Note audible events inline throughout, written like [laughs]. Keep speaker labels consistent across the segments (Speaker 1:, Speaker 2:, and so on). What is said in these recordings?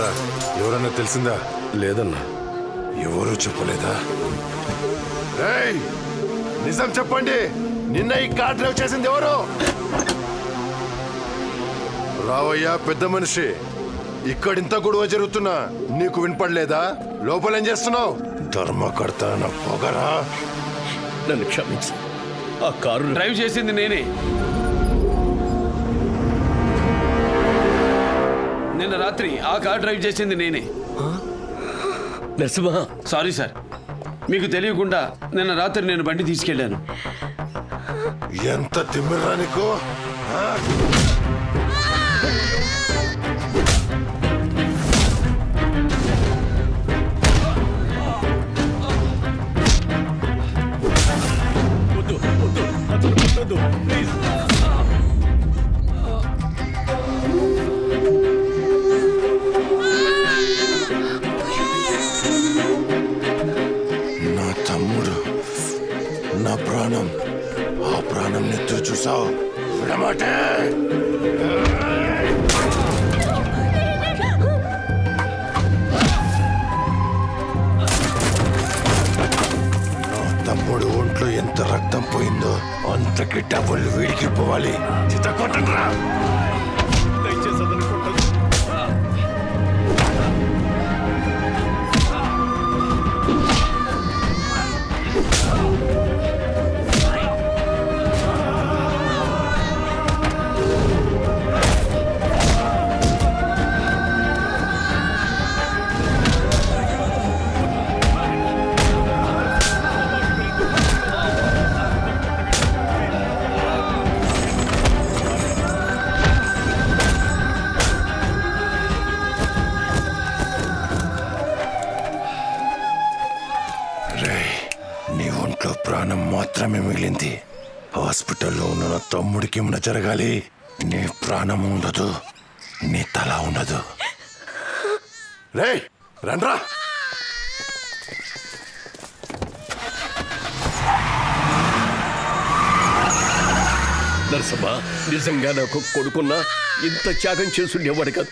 Speaker 1: ఏంట్రా ఎవరన్నా తెలిసిందా?
Speaker 2: లేదన్నా.
Speaker 1: ఎవరు చెప్పలేదా? ఏయ్, నిజం చెప్పండి. నిన్న ఈ కార్ డ్రైవ్ చేసింది ఎవరు? రావయ్యా పెద్ద మనిషి. ఇక్కడింత గొడవ జరుగుతున్నా నీకు వినపడలేదా? లోపల ఏం చేస్తున్నావు? ధర్మకర్త నా పొగరా?
Speaker 2: నన్ను క్షమించు. ఆ కారు
Speaker 3: డ్రైవ్ చేసింది నేనే. రాత్రి ఆ కార్ డ్రైవ్ చేసింది నేనే.
Speaker 2: నరసింహ.
Speaker 3: Sorry sir. మీకు తెలియకుండా నిన్న రాత్రి నేను బండి తీసుకెళ్ళాను.
Speaker 1: ఎంత తిమ్మిరా నీకు? మాత్రమే మిగిలింది. హాస్పిటల్లో ఉన్న నా తమ్ముడికి ఏమైనా జరగాలి? నీ ప్రాణం ఉండదు. నీ తల ఉండదు. రే రండ్రా.
Speaker 2: నరసింహ నిజంగా నాకు కొడుకున్నా ఇంత త్యాగం చేసుండేవాడు కాదు.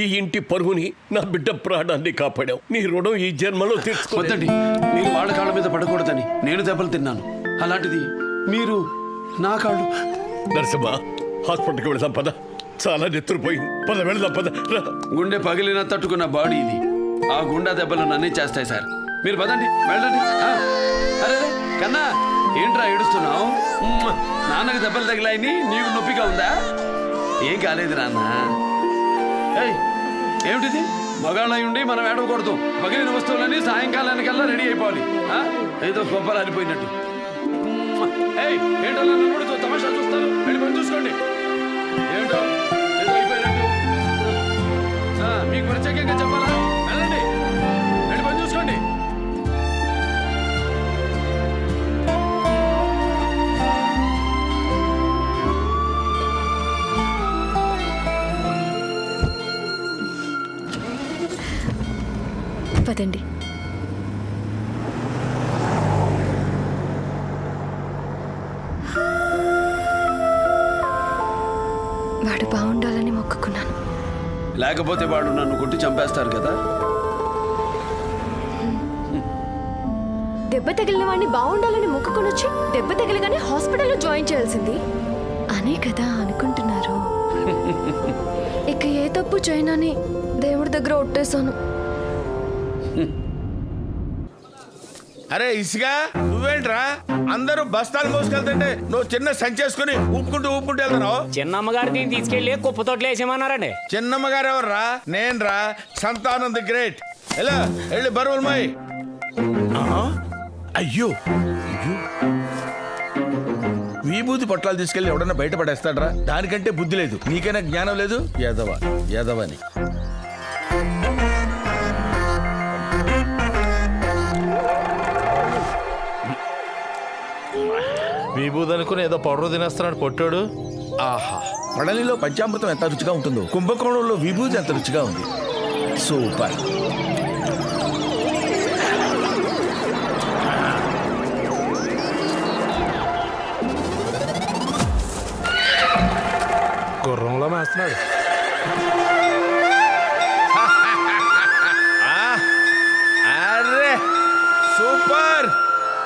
Speaker 2: ఈ ఇంటి పరువుని నా బిడ్డ ప్రాణాన్ని కాపాడావు. నీ రుణం ఈ జన్మలో తీర్చుకోవద్దండి
Speaker 3: వద్దండి. మీరు వాళ్ళ కాళ్ళ మీద పడకూడదని నేను దెబ్బలు తిన్నాను. అలాంటిది మీరు నా కాళ్ళు
Speaker 2: నరసింహ హాస్పిటల్కి వెళదాం పద. చాలా నెత్తురుపోయింది. పద వెళదాం పద.
Speaker 3: గుండె పగిలిన తట్టుకున్న బాడీ ఇది. ఆ గుండె దెబ్బలు నన్నే చేస్తాయి సార్. మీరు పదండి వెళ్ళండి. అరే కన్నా ఏంట్రా ఏడుస్తున్నావు? నాన్నకు దెబ్బలు తగిలాయని నీకు నొప్పిగా ఉందా? ఏం కాలేదు నాన్న. ఏయ్ ఏమిటిది? మగాళ్ళై ఉండి మనం ఏడవకూడదు. పగిలిన వస్తువులన్నీ సాయంకాలానికల్లా రెడీ అయిపోవాలి? ఏదో గొప్పలు ఏయ్ ఏంటో నన్ను తమాషా వెళ్ళి పని చూసుకోండి. ఏంటో? ఏదో అయిపోయినట్టు. మీకు ప్రత్యేకంగా చెప్పాలా? వెళ్ళండి. వెళ్ళి పని చూసుకోండి.
Speaker 4: పదండి.
Speaker 3: లేకపోతే వాడు నన్ను కొట్టి చంపేస్తారు కదా?
Speaker 4: దెబ్బ తగిలిన వాడిని బాగుండాలని మొక్కుకొని వచ్చి దెబ్బ తగిలగానే హాస్పిటల్లో జాయిన్ చేయాల్సింది. అనే కదా అనుకుంటున్నారు. ఇక ఏ తప్పు చేయనని దేవుడి దగ్గర ఒట్టేశాను.
Speaker 5: అరే ఇసుగా నువ్వేంట్రా? అందరూ బస్తాలు మోసుకెళ్తుంటే నువ్వు చిన్న సంచేసుకుని ఊపుకుంటూ ఊపుకుంటూ వెళ్తున్నావు?
Speaker 6: చిన్నమ్మగారు దీన్ని తీసుకెళ్ళి కుప్ప తోటలో వేసేమన్నారండి
Speaker 5: చిన్నమ్మ గారు ఎవర్రా? నేనురా. సంతానం ది గ్రేట్. ఎలా? వెళ్ళి బరువులు మోయ్. అయ్యో. అయ్యో. విభూతి పొట్లాలు తీసుకెళ్ళి ఎవడన్నా బయట పడేస్తాడరా? దానికంటే బుద్ధి లేదు. నీకైనా జ్ఞానం లేదు? యాదవ. యాదవని.
Speaker 7: విభూది అనుకుని ఏదో పౌడర్ తినేస్తున్నాడు కొట్టాడు
Speaker 5: ఆహా పడలిలో పంచామృతం ఎంత రుచిగా ఉంటుందో. కుంభకోణంలో విభూది ఎంత రుచిగా ఉంది. సూపర్.
Speaker 7: గుర్రంలో మేస్తున్నాడు. [laughs]
Speaker 5: అరే సూపర్.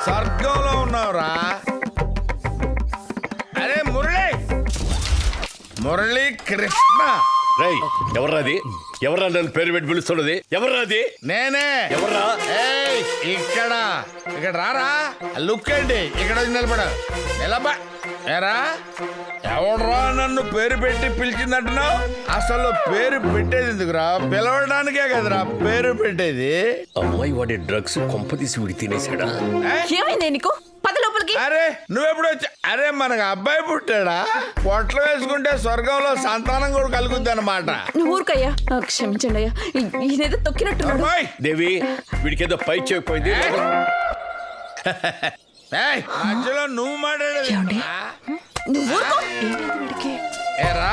Speaker 5: స్వర్గంలో ఉన్నావురా. మురళీ కృష్ణ
Speaker 2: రై ఎవర్రాది ఎవర్రా నన్ను పేరు పెట్టి పిలుస్తున్నది? ఎవర్రాది
Speaker 5: నేనే.
Speaker 2: ఎవర్రా?
Speaker 5: ఏయ్ ఇక్కడ. ఇక్కడ రారా? లుక్ ఏంటి? ఇక్కడ వచ్చి నిలబడ. నిలబ. ఏరా? ఎవడ్రా నన్ను పేరు పెట్టి పిలిచిందంటున్నావు? అసలు పేరు పెట్టేది ఎందుకురా? పిలవడానికే కదరా పేరు పెట్టేది?
Speaker 2: అమ్మాయి వాడి డ్రగ్స్ కొంపదీసి విడి తినేసాడా
Speaker 8: ఏమైంది నీకు?
Speaker 5: అరే నువ్వెప్పుడు వచ్చా? అరే మనకు అబ్బాయి పుట్టాడా? పొట్లు వేసుకుంటే స్వర్గంలో సంతానం కూడా కలుగుద్ది అనమాట
Speaker 8: నువ్వు ఊరుకయ్యా. ఆ, క్షమించండి అయ్యా. ఈ- ఈయనేదో తొక్కినట్టున్నాడు.
Speaker 2: దేవి వీడికేదో పై చేయకపోయింది
Speaker 5: మధ్యలో నువ్వు మాట్లాడేది
Speaker 8: ఏమండి? నువ్వు ఊరుకో. ఏమైంది వీడికి?
Speaker 5: ఏరా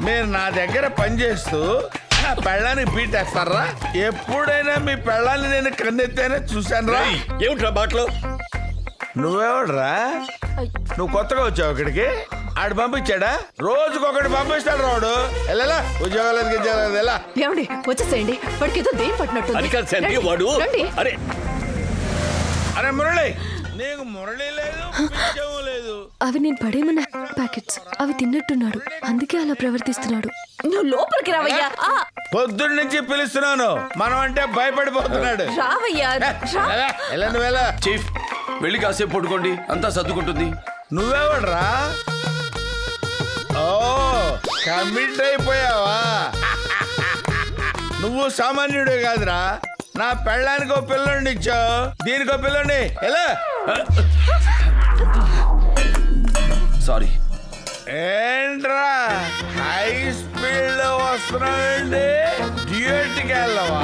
Speaker 5: మీరు నా దగ్గర పనిచేస్తూ నా పెళ్ళానికి బీటేస్తారా? ఎప్పుడైనా మీ పెళ్ళాన్ని నేను కన్నెత్తేనే చూశాను రా
Speaker 2: ఏమిట్రా బాటలో
Speaker 5: నువ్వెవడరా? నువ్వు కొత్తగా వచ్చావు ఇక్కడికి? ఆడు పంపించాడా? రోజుకొకటి పంపిస్తాడు రాడు. వెళ్ళలా? ఉద్యోగాలు ఎదిగించాలి ఎలా
Speaker 8: ఏమండి వచ్చేసేయండి. వాడికి ఏదో దేని పట్టినట్టు
Speaker 2: అది కాదు శాంతి వాడు. అరే.
Speaker 5: అరే మురళి. నీకు మురళి లేదు లేదు.
Speaker 4: అవి నేను పడేమన్న ప్యాకెట్స్. అవి తిన్నట్టున్నాడు. అందుకే అలా ప్రవర్తిస్తున్నాడు.
Speaker 8: నువ్వు లోపలికి రావయ్యా. ఆ,
Speaker 5: పొద్దున్న నుంచి పిలుస్తున్నాను. మనం అంటే భయపడిపోతున్నాడు.
Speaker 8: రావయ్యా
Speaker 3: చీఫ్ వెళ్ళి కాసేపు పడుకోండి. అంతా సర్దుకుంటుంది.
Speaker 5: నువ్వెవడ్రా? ఓ కమిట్ అయిపోయావా? నువ్వు సామాన్యుడే కాదురా. నా పెళ్ళానికి ఓ పిల్లండి ఇచ్చావు. దీనికి ఓ పిల్లండి ఎలా
Speaker 3: సారీ
Speaker 5: ఏంట్రా? హై స్పీడ్లో వస్తున్నావండి డ్యూయట్కి వెళ్ళవా?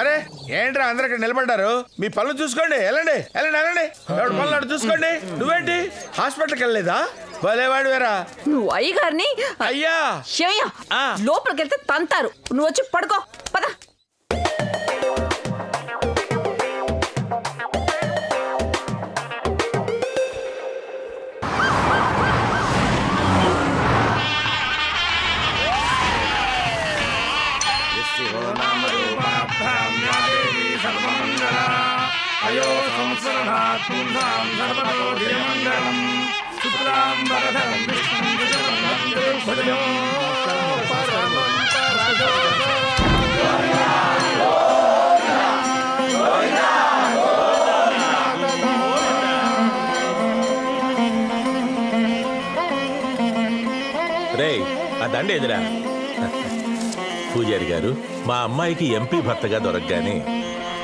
Speaker 5: అరే ఏంట్రా అందరు ఇక్కడ నిలబడ్డారు? మీ పనులు చూసుకోండి వెళ్ళండి వెళ్ళండి వెళ్ళండి. ఎవరి పనులు అటు చూసుకోండి. నువ్వేంటి? హాస్పిటల్కి వెళ్ళలేదా? భలేవాడు వేరా
Speaker 8: నువ్వు అయ్యగారిని?
Speaker 5: అయ్యా.
Speaker 8: శివయ్య. లోపలికి వెళ్తే తంతారు. నువ్వు వచ్చి పడుకో. పద.
Speaker 7: రే ఆ దండ ఎదురా పూజారి గారు మా అమ్మాయికి ఎంపీ భర్తగా దొరకగానే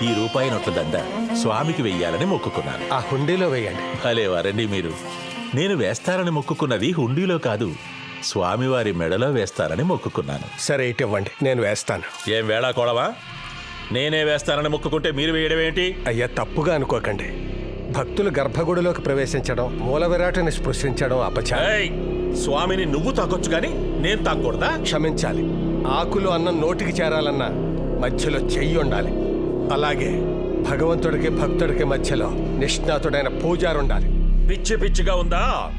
Speaker 7: ఈ రూపాయి నోట్ల దండ స్వామికి వెయ్యాలని మొక్కుకున్నాను.
Speaker 9: ఆ హుండీలో వేయండి.
Speaker 7: భలే వారండి మీరు. నేను వేస్తారని మొక్కుకున్నది హుండీలో కాదు స్వామివారి మెడలో వేస్తారని మొక్కుకున్నాను.
Speaker 9: సరే ఇటు ఇవ్వండి. నేను వేస్తాను.
Speaker 7: ఏం వేళా కోడవా? నేనే వేస్తానని మొక్కుకుంటే మీరు వేయడం ఏంటి?
Speaker 9: అయ్యా తప్పుగా అనుకోకండి. భక్తులు గర్భగుడిలోకి ప్రవేశించడం మూల విరాటని స్పృశించడం అపచారం.
Speaker 7: ఏయ్, స్వామిని నువ్వు తాకొచ్చు కానీ నేను తాకూడదా
Speaker 9: క్షమించాలి. ఆకులు అన్నం నోటికి చేరాలన్నా మధ్యలో చెయ్యి ఉండాలి. అలాగే భగవంతుడికి భక్తుడికి మధ్యలో నిష్ణాతుడైన పూజారు ఉండాలి
Speaker 7: పిచ్చి పిచ్చిగా ఉందా?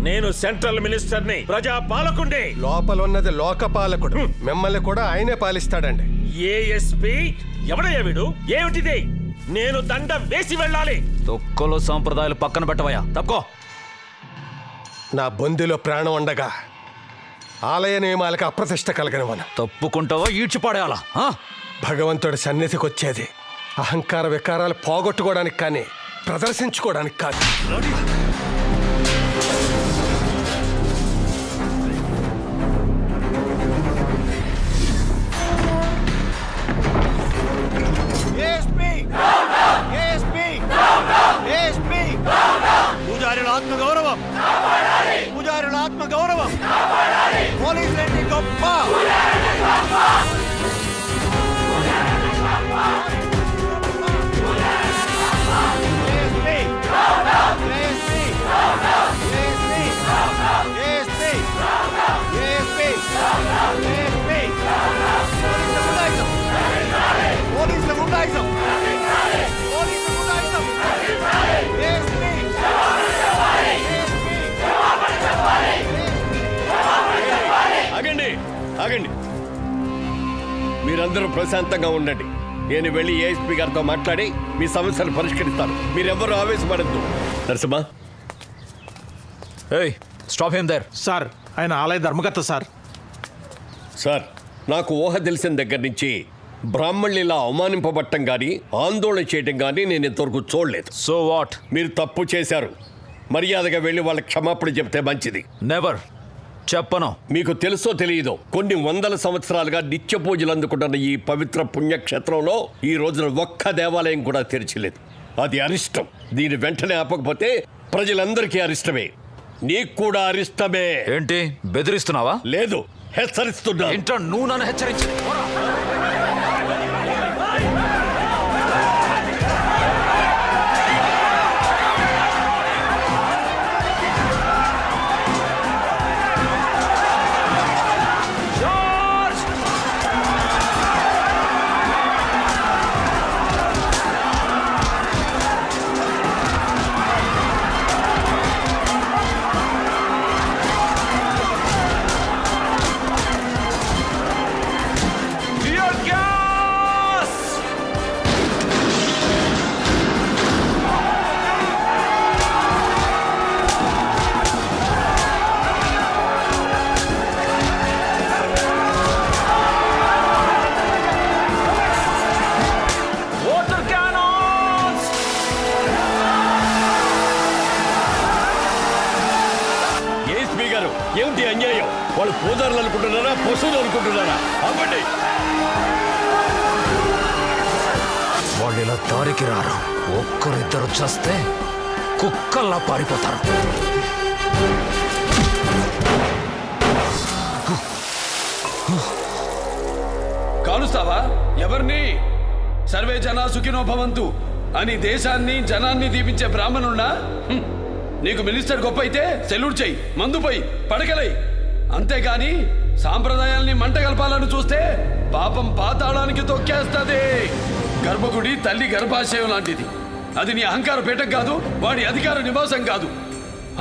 Speaker 7: నేను సెంట్రల్ మినిస్టర్ని ప్రజా పాలకుండే
Speaker 9: లోపల ఉన్నది లోకపాలకుడు మిమ్మల్ని కూడా ఆయనే పాలిస్తాడండి.
Speaker 7: ఏఎస్పి ఎవడయ్యా వీడు? ఏమిటిది? నేను దండ వేసి వెళ్ళాలి.
Speaker 10: తొక్కలో సాంప్రదాయాలు పక్కన పెట్టవయ్యా. తప్పుకో.
Speaker 9: నా బొందిలో ప్రాణం ఉండగా ఆలయ నియమాలకు అప్రతిష్ట కలగనివను
Speaker 10: తప్పుకుంటావో ఈడ్చిపాడేయాలా? ఆ?
Speaker 9: భగవంతుడి సన్నిధికి వచ్చేది. అహంకార వికారాలు పోగొట్టుకోవడానికి కానీ ప్రదర్శించుకోవడానికి కాదు.
Speaker 10: పూజారుల ఆత్మ గౌరవం పూజారుల ఆత్మ గౌరవం పోలీసులంటే గొప్ప గుండాయిజం
Speaker 2: ఆగండి ఆగండి. మీరందరూ ప్రశాంతంగా ఉండండి. నేను వెళ్ళి ఏఎస్పీ గారితో మాట్లాడి మీ సమస్యను పరిష్కరిస్తాను. మీరెవ్వరూ ఆవేశపడద్దు. నరసింహ.
Speaker 10: ఏయ్ స్టాప్ హిమ్ దేర్. సార్ ఆయన ఆలయ ధర్మకర్త సార్.
Speaker 2: సార్ నాకు ఊహ తెలిసిన దగ్గర నుంచి బ్రాహ్మణులు ఇలా అవమానింపబట్టం కానీ ఆందోళన చేయడం కానీ నేను ఇంతవరకు చూడలేదు.
Speaker 10: సో వాట్
Speaker 2: మీరు తప్పు చేశారు. మర్యాదగా వెళ్ళి వాళ్ళ క్షమాపణ చెప్తే మంచిది.
Speaker 10: నెవర్ చెప్పను.
Speaker 2: మీకు తెలుసో తెలియదో కొన్ని వందల సంవత్సరాలుగా నిత్య పూజలు అందుకుంటున్న ఈ పవిత్ర పుణ్యక్షేత్రంలో ఈ రోజున ఒక్క దేవాలయం కూడా తెరిచలేదు. అది అరిష్టం. దీని వెంటనే ఆపకపోతే ప్రజలందరికీ అరిష్టమే. నీకు కూడా అరిష్టమే.
Speaker 10: ఏంటి? బెదిరిస్తున్నావా?
Speaker 2: లేదు. హెచ్చరిస్తున్నా
Speaker 10: ఏంటో నువ్వు నన్ను హెచ్చరించి ఒక్కరిద్దరు చస్తే కుక్కల్లా పారిపోతారు.
Speaker 3: కాలుస్తావా? ఎవరిని? సర్వే జనా సుఖినో భవంతు. అని దేశాన్ని జనాన్ని దీపించే బ్రాహ్మణున్నా? నీకు మినిస్టర్ గొప్ప అయితే సెల్యూట్ చెయ్యి పోయి పడకలై. అంతేగాని సాంప్రదాయాల్ని మంట కలపాలని చూస్తే పాపం పాతాళానికి తొక్కేస్తుంది. గర్భగుడి తల్లి గర్భాశయం లాంటిది. అది నీ అహంకార పీఠం కాదు వాడి అధికార నివాసం కాదు.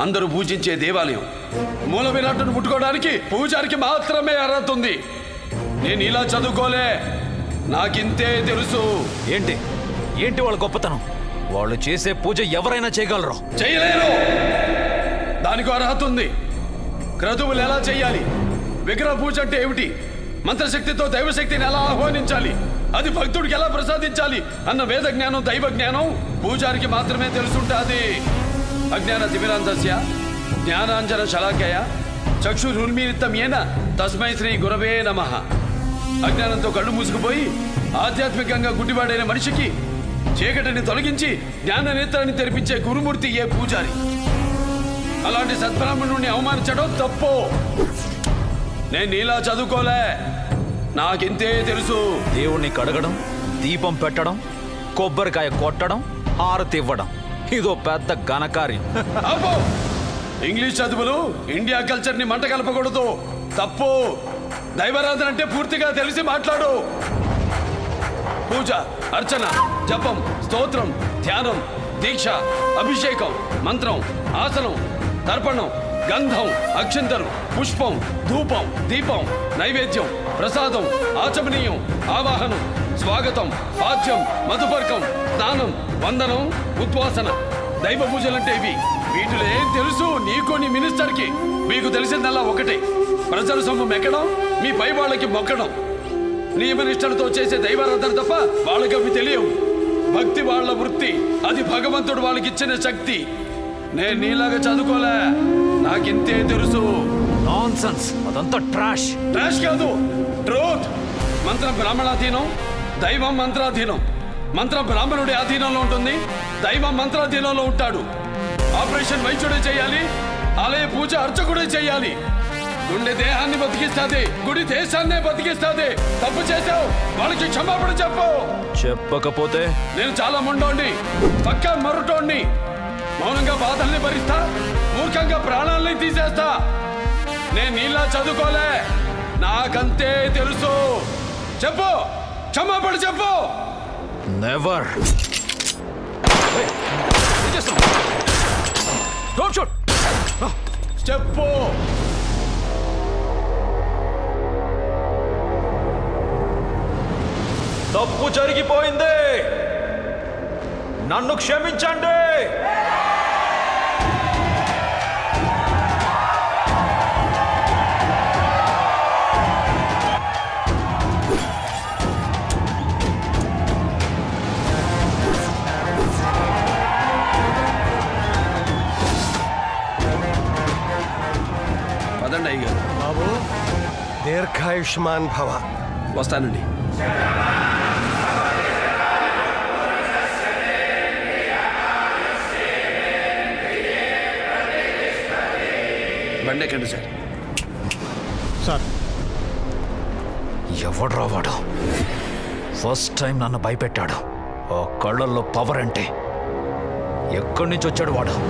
Speaker 3: అందరూ పూజించే దేవాలయం. మూల విరాట్టును ముట్టుకోవడానికి పూజారికి మాత్రమే అర్హత ఉంది. నేను ఇలా చదువుకోలే. నాకింతే తెలుసు.
Speaker 10: ఏంటి? ఏంటి వాళ్ళ గొప్పతనం? వాళ్ళు చేసే పూజ ఎవరైనా చేయగలరు?
Speaker 3: చేయలేరు దానికి అర్హత ఉంది. క్రతువులు ఎలా చేయాలి? విగ్రహ పూజ అంటే ఏమిటి? మంత్రశక్తితో దైవశక్తిని ఎలా ఆహ్వానించాలి? అది భక్తుడికి ఎలా ప్రసాదించాలి అన్న వేద జ్ఞానం దైవ జ్ఞానం పూజారికి మాత్రమే తెలుసుంటాది అజ్ఞాన తిమిరాంతస్య జ్ఞానాంజన శలాకయ చక్షురున్మీలితం ఏన తస్మై శ్రీ గురవే నమః. అజ్ఞానంతో కళ్ళు మూసుకుపోయి ఆధ్యాత్మికంగా గుడ్డివాడైన మనిషికి చీకటిని తొలగించి జ్ఞాన నేత్రాన్ని తెరిపించే గురుమూర్తి ఏ పూజారి? అలాంటి సద్బ్రాహ్మణుడిని అవమానించడం తప్పు? నేను నీలా చదువుకోలే. నాకింతే తెలుసు.
Speaker 10: దేవుణ్ణి కడగడం దీపం పెట్టడం కొబ్బరికాయ కొట్టడం హారతి ఇవ్వడం. ఇదో పెద్ద ఘనకార్యం.
Speaker 3: ఇంగ్లీష్ చదువులు ఇండియా కల్చర్ని మంట కలపకూడదు. తప్పు. దైవారాధన అంటే పూర్తిగా తెలిసి మాట్లాడు. పూజ అర్చన జపం స్తోత్రం ధ్యానం దీక్ష అభిషేకం మంత్రం ఆసనం తర్పణం గంధం అక్షంతరం పుష్పం ధూపం దీపం నైవేద్యం. ప్రసాదం ఆచమనీయం ఆవాహనం స్వాగతం పాద్యం మధుపర్కం స్నానం వందనం ఉద్వాసన. దైవ పూజలంటే ఇవి. వీటిలో ఏం తెలుసు? నీకు నీ మినిస్టర్కి. మీకు తెలిసిందల్లా ఒకటే. ప్రజల సొమ్ము మెక్కడం మీ పై వాళ్ళకి మొక్కడం. నియమనిష్టలతో చేసే దైవారాధన తప్ప వాళ్ళకి అవి తెలియవు. భక్తి వాళ్ళ వృత్తి. అది భగవంతుడు వాళ్ళకి ఇచ్చిన శక్తి. నేను నీలాగా చదువుకోలే. నాకింతే తెలుసు.
Speaker 10: నాన్ అదంతా ట్రాష్
Speaker 3: ట్రాష్ కాదు. ట్రూత్. మంత్రం బ్రాహ్మణాధీనం దైవం మంత్రాధీనం మంత్రం బ్రాహ్మణుడి అధీనంలో ఉంటుంది దైవం మంత్రాధీనంలో ఉంటాడు. ఆపరేషన్ వైద్యుడే చేయాలి ఆలయ పూజ అర్చకుడే చేయాలి. గుండె దేహాన్ని బతికిస్తాది గుడి దేశాన్నే బతికిస్తాది. తప్పు చేశావు వాళ్ళకి క్షమాపణ చెప్పు.
Speaker 10: చెప్పకపోతే?
Speaker 3: నేను చాలా మొండోండి పక్కా మరుటోండి మౌనంగా బాధల్ని భరిస్తా మూర్ఖంగా ప్రాణాలని తీసేస్తా. నేను నీలా చదువుకోలే. నాకంతే తెలుసు. చెప్పు. క్షమాపణ చెప్పు.
Speaker 10: నెవర్
Speaker 3: చెప్పు.
Speaker 10: తప్పు జరిగిపోయింది. నన్ను క్షమించండి.
Speaker 3: పదండి అయ్యారు
Speaker 9: బాబు దీర్ఘాయుష్మాన్ భవ.
Speaker 3: వస్తానండి. బండి ఎక్కండి సార్.
Speaker 5: సార్.
Speaker 10: ఎవడ్రా వాడు? ఫస్ట్ టైం నన్ను భయపెట్టాడు. ఆ కళ్ళల్లో పవర్ అంటే ఎక్కడి నుంచి వచ్చాడు వాడు?